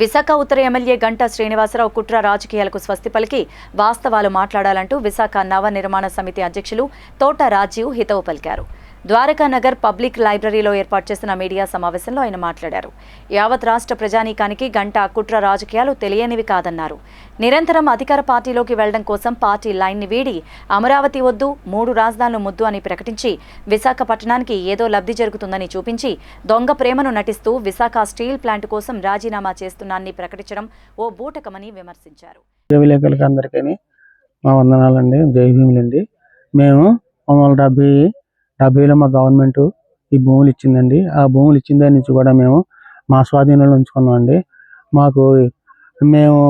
విశాఖ ఉత్తర ఎమ్మెల్యే గంటా శ్రీనివాసరావు కుట్ర రాజకీయాలకు స్వస్తి పలికి వాస్తవాలు మాట్లాడాలంటూ విశాఖ నవ నిర్మాణ సమితి అధ్యక్షులు తోట రాజీవ్ హితవు పలికారు. ద్వారకా నగర్ పబ్లిక్ లైబ్రరీలో ఏర్పాటు చేసిన మీడియా సమావేశంలో ఆయన మాట్లాడారు. యావత్ రాష్ట్ర ప్రజానీకానికి గంట కుట్ర రాజకీయాలు తెలియనివి కాదన్నారు. నిరంతరం అధికార పార్టీలోకి వెళ్ళడం కోసం పార్టీ లైన్ని వీడి అమరావతి వద్దు మూడు రాజధానులు ముద్దు అని ప్రకటించి విశాఖపట్నానికి ఏదో లబ్ధి జరుగుతుందని చూపించి దొంగ ప్రేమను నటిస్తూ విశాఖ స్టీల్ ప్లాంట్ కోసం రాజీనామా చేస్తున్నాన్ని ప్రకటించడం ఓ బూటకమని విమర్శించారు. విలేకరులకు అందరికీ మా వందనాలండి జై భీములండి. మేము మమ్మల్ని డెబ్బై డెబ్బైలో మా గవర్నమెంట్ ఈ భూములు ఇచ్చిందండి. ఆ భూములు ఇచ్చిన దాని నుంచి కూడా మేము మా స్వాధీనంలో ఉంచుకున్నామండి. మాకు మేము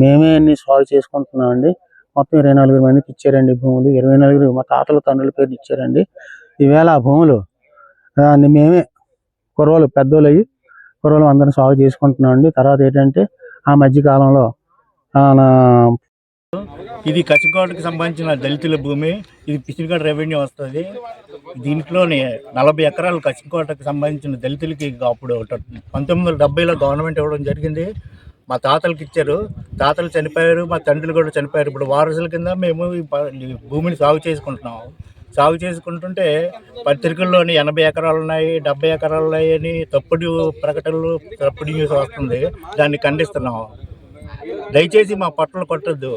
మేమే అన్ని సాగు చేసుకుంటున్నామండి. మొత్తం ఇరవై నాలుగు మందికి ఇచ్చారండి భూములు. ఇరవై నలుగురు మా తాతల తండ్రుల పేరు ఇచ్చారండి. ఈవేళ ఆ భూములు దాన్ని మేమే కుర్రోలు పెద్దోళ్ళు అయ్యి కుర్రోలు అందరం సాగు చేసుకుంటున్నామండి. తర్వాత ఏంటంటే ఆ మధ్య కాలంలో ఇది కసింకోటకి సంబంధించిన దళితుల భూమి. ఇది పిచ్చిగడ రెవెన్యూ వస్తుంది. దీంట్లోనే నలభై ఎకరాలు కసింకోటకి సంబంధించిన దళితులకి అప్పుడు పంతొమ్మిది వందల డెబ్బైలో గవర్నమెంట్ ఇవ్వడం జరిగింది. మా తాతలకి ఇచ్చారు. తాతలు చనిపోయారు మా తండ్రులు కూడా చనిపోయారు. ఇప్పుడు వారసుల కింద మేము ఈ భూమిని సాగు చేసుకుంటున్నాం. సాగు చేసుకుంటుంటే పత్రికల్లోని ఎనభై ఎకరాలు ఉన్నాయి డెబ్బై ఎకరాలు ఉన్నాయి అని తప్పుడు ప్రకటనలు తప్పుడు న్యూస్ వస్తుంది. దాన్ని ఖండిస్తున్నాం. దయచేసి మా పట్టలు కొట్టద్దు.